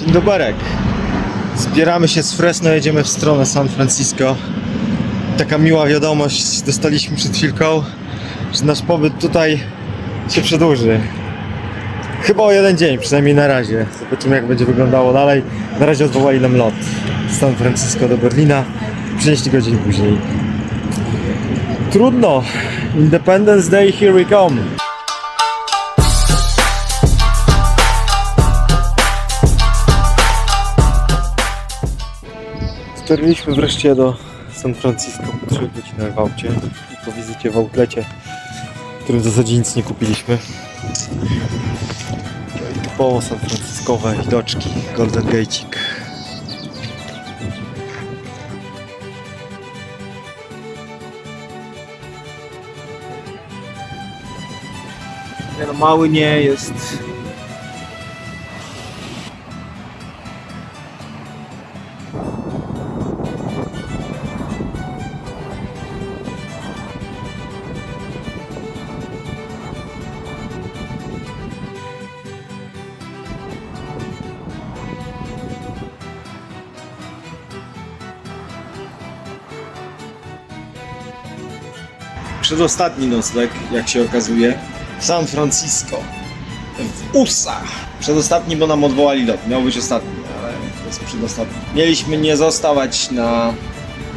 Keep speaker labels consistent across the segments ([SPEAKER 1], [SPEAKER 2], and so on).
[SPEAKER 1] Dzień doberek. Zbieramy się z Fresno, jedziemy w stronę San Francisco. Taka miła wiadomość dostaliśmy przed chwilką, że nasz pobyt tutaj się przedłuży. Chyba o jeden dzień, przynajmniej na razie. Zobaczymy jak będzie wyglądało dalej. Na razie odwołali nam lot z San Francisco do Berlina. Przenieśli go dzień później. Trudno. Independence Day, here we come. Dotarliśmy wreszcie do San Francisco po 3 godzinach w aucie i po wizycie w outlecie, w którym w zasadzie nic nie kupiliśmy. Typowo San Franciscowe widoczki, Golden Gate'ik. No, mały nie jest. Przedostatni nocleg, jak się okazuje, w San Francisco. W USA. Przedostatni, bo nam odwołali lot. Miał być ostatni, ale to jest przedostatni. Mieliśmy nie zostawać na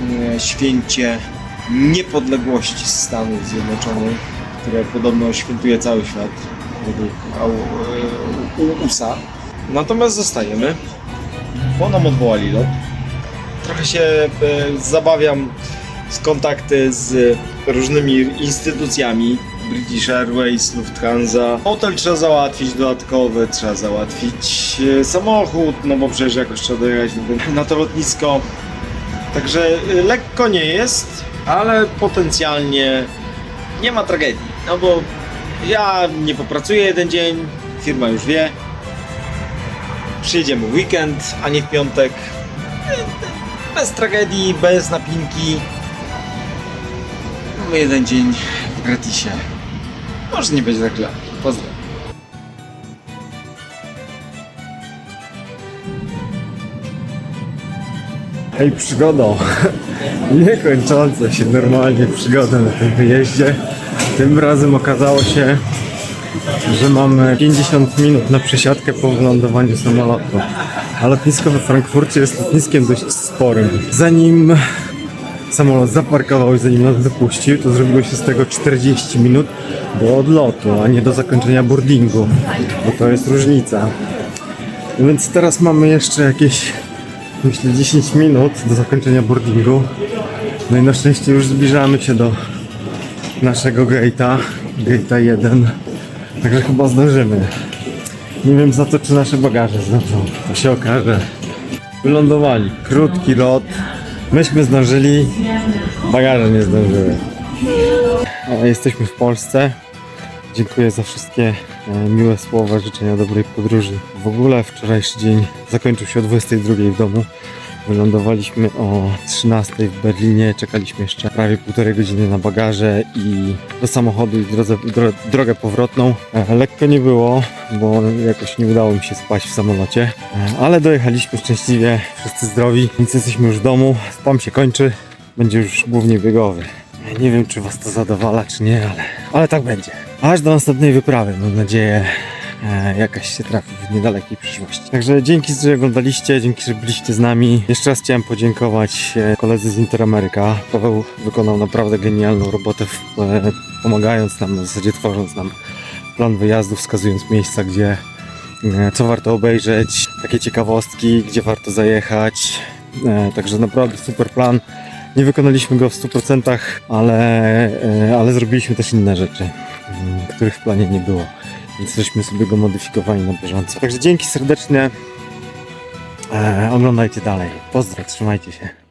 [SPEAKER 1] mm, święcie niepodległości Stanów Zjednoczonych, które podobno świętuje cały świat według USA. Natomiast zostajemy, bo nam odwołali lot. Trochę się e, zabawiam kontakty z różnymi instytucjami. British Airways, Lufthansa. Hotel trzeba załatwić dodatkowy, trzeba załatwić e, samochód, no bo przecież jakoś trzeba dojechać na to- lotnisko. Także e, lekko nie jest, ale potencjalnie nie ma tragedii. No bo ja nie popracuję jeden dzień, firma już wie. Przyjedziemy w weekend, a nie w piątek. E, Bez tragedii, bez napinki. Mamy jeden dzień w gratisie. Może nie będzie tak źle. Pozdrawiam. Hej przygodo! Niekończąca się normalnie przygoda na tym wyjeździe. Tym razem okazało się, że mamy 50 minut na przesiadkę po wylądowaniu samolotu. A lotnisko we Frankfurcie jest lotniskiem dość sporym. Zanim samolot zaparkował i zanim nas dopuścił, to zrobiło się z tego 40 minut do odlotu, a nie do zakończenia boardingu, bo to jest różnica. Więc teraz mamy jeszcze jakieś, myślę, 10 minut do zakończenia boardingu. No i na szczęście już zbliżamy się do naszego gate'a, gate'a 1. Także chyba zdążymy. Nie wiem za to, czy nasze bagaże zdążą. To się okaże. Wylądowali. Krótki lot. Myśmy zdążyli. Bagaże nie zdążyły. Jesteśmy w Polsce. Dziękuję za wszystkie e, miłe słowa, życzenia dobrej podróży. W ogóle wczorajszy dzień zakończył się o 22 w domu. Wylądowaliśmy o 13 w Berlinie, czekaliśmy jeszcze prawie półtorej godziny na bagaże i do samochodu i drodze, dro, drogę powrotną. E, Lekko nie było, bo jakoś nie udało mi się spać w samolocie, E, ale dojechaliśmy szczęśliwie, wszyscy zdrowi, więc jesteśmy już w domu. Spam się kończy, będzie już głównie biegowy. Nie wiem, czy Was to zadowala, czy nie, ale, ale tak będzie. Aż do następnej wyprawy, mam nadzieję, e, jakaś się trafi w niedalekiej przyszłości. Także dzięki, że oglądaliście, dzięki, że byliście z nami. Jeszcze raz chciałem podziękować e, koledzy z Interameryka. Paweł wykonał naprawdę genialną robotę, e, pomagając nam, w zasadzie tworząc nam plan wyjazdu, wskazując miejsca, gdzie co warto obejrzeć, takie ciekawostki, gdzie warto zajechać. Także naprawdę super plan. Nie wykonaliśmy go w 100%, ale, ale zrobiliśmy też inne rzeczy, których w planie nie było. Więc żeśmy sobie go modyfikowali na bieżąco. Także dzięki serdecznie. E, oglądajcie dalej. Pozdro, trzymajcie się.